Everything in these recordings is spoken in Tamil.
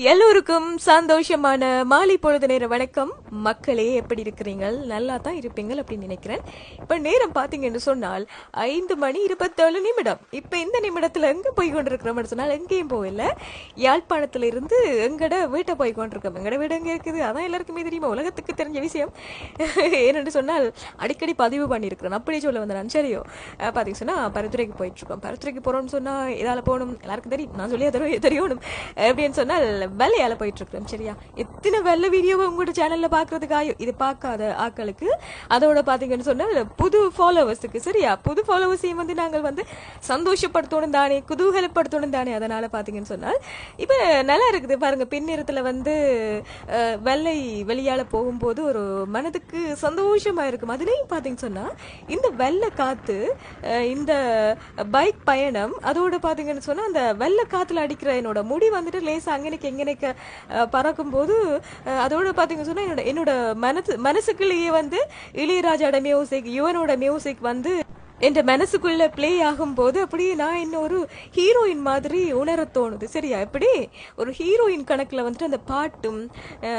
எல்லோருக்கும் சந்தோஷமான மாலை பொழுது நேர வணக்கம். மக்களே எப்படி இருக்கிறீங்கள்? நல்லா தான் இருப்பீங்கள் அப்படின்னு நினைக்கிறேன். இப்போ நேரம் பார்த்தீங்கன்னு சொன்னால் ஐந்து மணி இருபத்தேழு நிமிடம். இப்போ இந்த நிமிடத்தில் எங்கே போய் கொண்டிருக்கிறோம்னு சொன்னால் எங்கேயும் போகல. யாழ்ப்பாணத்தில் இருந்து எங்கட வீட்டை போய் கொண்டிருக்கோம் எங்கட வீடு எங்கே இருக்குது? அதான் எல்லாருக்குமே தெரியுமா? உலகத்துக்கு தெரிஞ்ச விஷயம். ஏன்னு சொன்னால் அடிக்கடி பதிவு பண்ணியிருக்கிறேன் அப்படி சொல்ல வந்தேன் சரியோ? பார்த்தீங்க சொன்னால் பரிந்துரைக்கு போயிட்டுருக்கோம். பரிந்துரைக்கு போகிறோம்னு சொன்னால் இதால் போகணும். எல்லாருக்கும் தெரியும். நான் சொல்லி தெரிய தெரியணும் அப்படின்னு சொன்னால் வேலையால் போயிட்டுருக்குறோம். சரியா? எத்தனை வெள்ளை வீடியோவை உங்களோட சேனலில் பாக்குறதுக்காக இது பார்க்காத ஆட்களுக்கு அதோட பாத்தீங்கன்னு சொன்னால் புது ஃபாலோவர்ஸுக்கு சரியா? புது ஃபாலோவர்ஸையும் வந்து நாங்கள் வந்து சந்தோஷப்படுத்தணும் தானே குதூகலப்படுத்தணும் தானே அதனால பாத்தீங்கன்னு சொன்னால் இப்ப நல்லா இருக்குது. பாருங்க பின்னிறத்துல வந்து வெள்ளை வெளியால போகும்போது ஒரு மனதுக்கு சந்தோஷமா இருக்கும். அதுலயும் பாத்தீங்கன்னு சொன்னா இந்த வெள்ளை காத்து இந்த பைக் பயணம் அதோட பாத்தீங்கன்னு சொன்னா அந்த வெள்ளை காத்துல அடிக்கிற என்னோட முடி வந்துட்டு லேசா அங்கனைக்கு எங்கனைக்கு பறக்கும் போது அதோட பாத்தீங்கன்னு சொன்னா என்னோட என்னோட மனசு மனசுக்குள்ளேயே வந்து இளையராஜாவோட மியூசிக் யுவனோட மியூசிக் வந்து என் மனசுக்குள்ள ப்ளே ஆகும்போது அப்படியே நான் இன்னொரு ஹீரோயின் மாதிரி உணர தோணுது. சரியா? எப்படி? ஒரு ஹீரோயின் கணக்குல வந்துட்டு அந்த பாட்டும்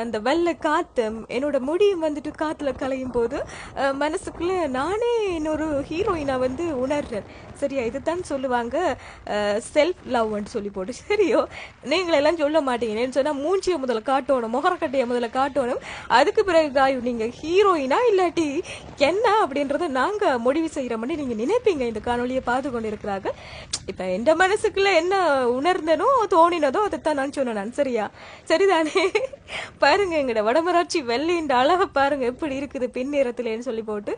அந்த வெள்ளை காத்தும் என்னோட முடியும் வந்துட்டு காத்துல கலையும் போது மனசுக்குள்ள நானே இன்னொரு ஹீரோயினா வந்து உணர்றேன். சரியா? இதுதான் சொல்லுவாங்க செல்ஃப் லவ்னு சொல்லி போட்டு. சரியோ? நீங்கள் எல்லாம் சொல்ல மாட்டீங்கன்னு சொன்னால் சொன்னா மூஞ்சியை முதல்ல காட்டணும் முகரக்கட்டையை முதல்ல காட்டணும். அதுக்கு பிறகு காயும் நீங்க ஹீரோயினா இல்லாட்டி என்ன? அப்படின்றத நாங்க முடிவு செய்யறோம்னு நீங்க நினைப்பீங்க இந்த காணொலியை பார்த்து கொண்டு இருக்கிறார்கள் இப்ப எந்த மனசுக்குள்ள என்ன உணர்ந்தனோ தோணினதோ அதைத்தான் நான் சொன்னேன். சரியா? சரிதானே? பாருங்க எங்கட வடமராட்சி வெள்ளையின் அழக பாருங்க எப்படி இருக்குது பின்னேரத்துலன்னு சொல்லி போட்டு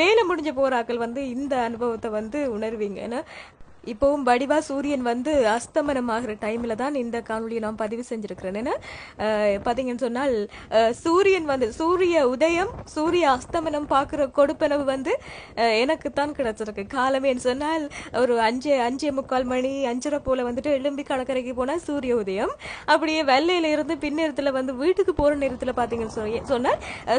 வேலை முடிஞ்ச போராக்கள் வந்து இந்த அனுபவத்தை வந்து உணர்வீங்க. ஏன்னா இப்போவும் வடிவா சூரியன் வந்து அஸ்தமனம் ஆகிற டைம்ல தான் இந்த காணொலியை நான் பதிவு செஞ்சிருக்கிறேன் ஏன்னா பாத்தீங்கன்னு சொன்னால் சூரியன் வந்து சூரிய உதயம் சூரிய அஸ்தமனம் பார்க்குற கொடுப்பனவு வந்து எனக்கு தான் கிடைச்சிருக்கு. காலமேன்னு சொன்னால் ஒரு அஞ்சு அஞ்சே முக்கால் மணி அஞ்சரை போல வந்துட்டு எழும்பி கடற்கரைக்கு போனால் சூரிய உதயம். அப்படியே வெள்ளையில இருந்து பின்னேரத்துல வந்து வீட்டுக்கு போற நேரத்தில் பார்த்தீங்கன்னு சொல்லி- சொன்னால்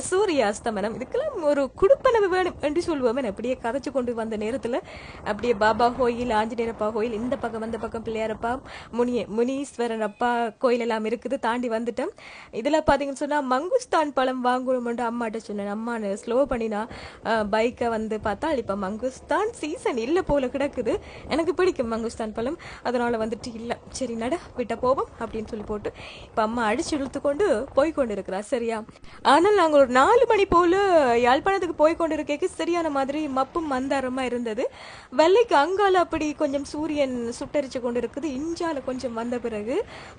சூரிய அஸ்தமனம். இதுக்கெல்லாம் ஒரு குடுப்பனவு வேணும் என்று சொல்லுவோமே அப்படியே கதைச்சு கொண்டு வந்த நேரத்தில் அப்படியே பாபா கோயில் ஆஞ்சநேயரப்பா கோயில் இந்த பக்கம் அந்த பக்கம் பிள்ளையாரப்பா முனிய முனீஸ்வரன் அப்பா கோயில் எல்லாம் இருக்குது தாண்டி வந்துட்டேன் இதுல பார்த்தீங்கன்னு சொன்னா மங்குஸ்தான் பழம் வாங்கணும்னு அம்மாட்ட சொன்னேன். அம்மா ஸ்லோ பண்ணினா பைக்கை வந்து பார்த்தா இப்ப மங்குஸ்தான் சீசன் இல்லை போல கிடக்குது. எனக்கு பிடிக்கும் மங்குஸ்தான் பழம். அதனால வந்துட்டு இல்லை சரி நட விட்ட போவோம் அப்படின்னு சொல்லி போட்டு இப்ப அம்மா அடிச்சு இழுத்து கொண்டு போய் கொண்டு இருக்கிறா சரியா? ஆனால் நாங்க ஒரு நாலு மணி போல யாழ்ப்பாணத்துக்கு போய் கொண்டு இருக்கேக்கு சரியான மாதிரி மப்பும் மந்தாரமா இருந்தது. வெள்ளைக்கு அங்கால அப்படி கொஞ்சம் கொஞ்சம் சூரியன் சுட்டரிச்சு கொண்டு இருக்குது இஞ்சால கொஞ்சம் வந்த பிறகு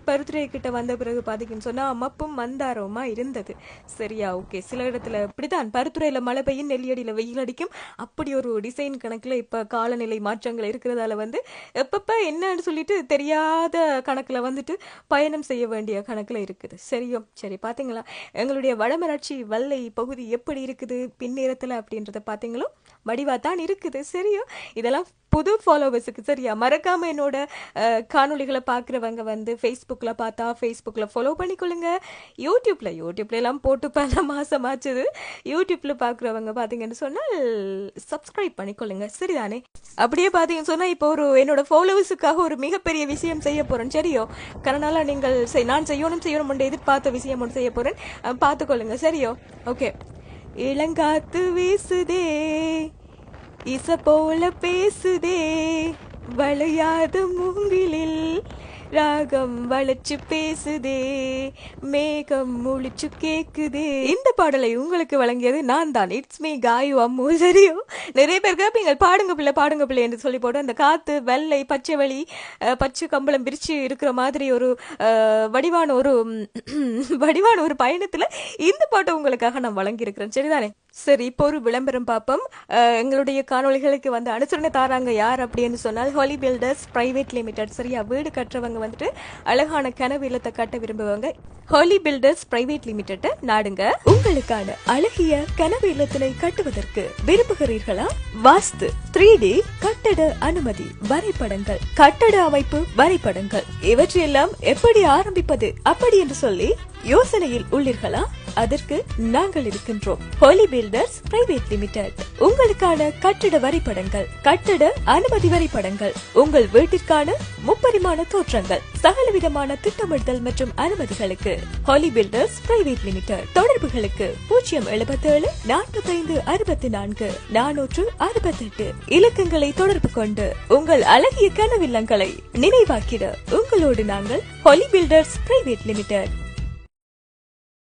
பருத்துரை கிட்ட வந்த பிறகு பாத்தீங்கன்னு சொன்னா மப்பும் மந்தாரமா இருந்தது. சரியா ஓகே. சில இடத்துல இப்படிதான் பருத்துறையில மழை பெய்யும் நெல்லியடியில வெயில் அடிக்கும். அப்படி ஒரு டிசைன் கணக்குல இப்ப காலநிலை மாற்றங்கள் இருக்கிறதால வந்து எப்பப்ப என்னன்னு சொல்லிட்டு தெரியாத கணக்குல வந்துட்டு பயணம் செய்ய வேண்டிய கணக்குல இருக்குது. சரியோ? சரி பாத்தீங்களா? எங்களுடைய வடமராட்சி வல்லை பகுதி எப்படி இருக்குது? பின்னேரத்துல அப்படின்றத பாத்தீங்களோ? வடிவா தான் இருக்குது. சரியோ? இதெல்லாம் புது ஃபாலோவர்ஸுக்கு சரியா? மறக்காம என்னோட காணொலிகளை காணொளிகளை பார்க்குறவங்க வந்து ஃபேஸ்புக்கில் பார்த்தா ஃபேஸ்புக்கில் ஃபாலோ பண்ணிக்கொள்ளுங்க. யூடியூப்பில் யூடியூப்ல எல்லாம் போட்டு பல மாசம் ஆச்சுது பார்க்குறவங்க பார்த்தீங்கன்னு சொன்னால் சப்ஸ்கிரைப் பண்ணிக்கொள்ளுங்க. சரிதானே? அப்படியே பார்த்தீங்கன்னு சொன்னால் இப்போ ஒரு என்னோட ஃபாலோவர்ஸுக்காக ஒரு மிகப்பெரிய விஷயம் செய்ய போகிறேன் சரியோ? கரனால நீங்கள் செய்- நான் செய்யணும் செய்யணும் எதிர்பார்த்த விஷயம் ஒன்று செய்ய போகிறேன் பார்த்துக்கொள்ளுங்க. சரியோ? ஓகே இளங்காத்து வீசுதே. இச போல பேசுதே. வளையாத மூங்கிலில் ராகம் வளைச்சு பேசுதே மேகம் முழிச்சு கேக்குதே. இந்த பாடலை உங்களுக்கு வழங்கியது நான் தான் இட்ஸ் மீ காயு அம்மு சரியோ. நிறைய பேர் கேட்பீங்க பாடுங்க பிள்ளை பாடுங்க பிள்ளை என்று சொல்லி போட்டு அந்த காத்து வெள்ளை பச்சை வழி பச்சை கம்பளம் பிரிச்சு இருக்கிற மாதிரி ஒரு வடிவான ஒரு வடிவான ஒரு பயணத்துல இந்த பாட்டை உங்களுக்காக நான் வழங்கியிருக்கிறேன். சரிதானே? சரி இப்போ ஒரு விளம்பரம் பார்ப்போம். எங்களுடைய காணொளிகளுக்கு வந்து அனுசரணை தாராங்க யார் அப்படின்னு சொன்னால் ஹாலி பில்டர்ஸ் பிரைவேட் லிமிடெட் சரியா? வீடு கட்டுறவங்க வந்துட்டு அழகான கனவு இல்லத்தை கட்ட விரும்புவாங்க ஹோலி பில்டர்ஸ் பிரைவேட் லிமிடெட் நாடுங்க. உங்களுக்கான அழகிய கனவு இல்லத்தினை கட்டுவதற்கு விரும்புகிறீர்களா? வாஸ்து த்ரீ டி கட்டட அனுமதி வரைபடங்கள். கட்டட அமைப்பு வரைபடங்கள். இவற்றையெல்லாம் எப்படி ஆரம்பிப்பது அப்படி என்று சொல்லி யோசனையில் உள்ளீர்களா? அதற்கு நாங்கள் இருக்கின்றோம். ஹோலி பில்டர்ஸ் பிரைவேட் லிமிடெட் உங்களுக்கான கட்டிட வரைபடங்கள் கட்டட அனுமதி வரைபடங்கள் உங்கள் வீட்டிற்கான முப்பரிமாண தோற்றங்கள் சகலவிதமான திட்டமிடுதல் மற்றும் அனுமதிகளுக்கு ஹோலி பில்டர்ஸ் பிரைவேட் லிமிடெட் தொடர்புகளுக்கு பூஜ்ஜியம் எழுபத்தேழு நாற்பத்தைந்து அறுபத்தி நான்கு நானூற்று அறுபத்தெட்டு. இலக்கங்களை தொடர்பு கொண்டு உங்கள் அழகிய கனவில்லங்களை நினைவாக்கிட உங்களோடு நாங்கள் ஹோலி பில்டர்ஸ் பிரைவேட் லிமிடெட்